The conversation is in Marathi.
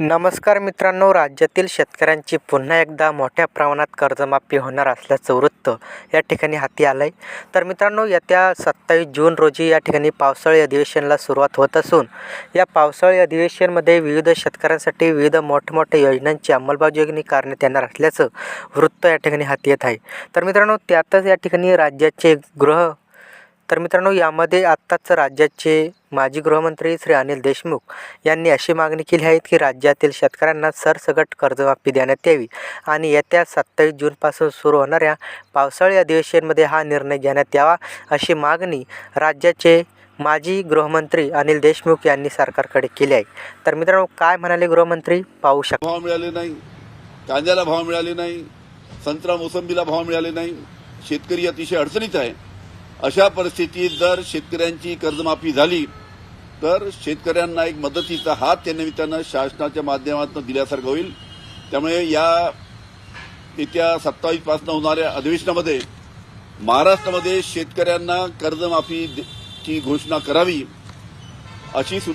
नमस्कार मित्रांनो राज्यातील शेतकऱ्यांची पुन्हा एकदा मोठ्या प्रमाणात कर्जमाफी होणार असल्याचं वृत्त या ठिकाणी हाती आलं आहे तर मित्रांनो येत्या सत्तावीस जून रोजी या ठिकाणी पावसाळी अधिवेशनाला सुरुवात होत असून या पावसाळी अधिवेशनमध्ये विविध शेतकऱ्यांसाठी विविध मोठमोठ्या योजनांची अंमलबजावणी करण्यात येणार असल्याचं वृत्त या ठिकाणी हाती येत आहे. तर मित्रांनो त्यातच या ठिकाणी राज्याचे गृह तर मित्रांनो यामध्ये आत्ताच राज्याचे माजी गृहमंत्री श्री अनिल देशमुख यांनी अशी मागणी केली आहे की राज्यातील शेतकऱ्यांना सरसगट कर्जमाफी देण्यात यावी आणि येत्या सत्तावीस जूनपासून सुरू होणाऱ्या पावसाळी अधिवेशनमध्ये हा निर्णय घेण्यात यावा अशी मागणी राज्याचे माजी गृहमंत्री अनिल देशमुख यांनी सरकारकडे केली आहे. तर मित्रांनो काय म्हणाले गृहमंत्री? पाहू शकतो. भाव मिळाले नाही. कांद्याला भाव मिळाले नाही. संत्रा मोसंबीला भाव मिळाले नाही. शेतकरी अतिशय अडचणीत आहे. अशा परिस्थितीत जर शेतकऱ्यांची कर्जमाफी झाली तर शेतकऱ्यांना एक मदतीचा हात त्या निमित्तानं शासनाच्या माध्यमातून दिल्यासारखं होईल. त्यामुळे या येत्या सत्तावीसपासून होणाऱ्या अधिवेशनामध्ये महाराष्ट्रामध्ये शेतकऱ्यांना कर्जमाफीची घोषणा करावी अशी सूचना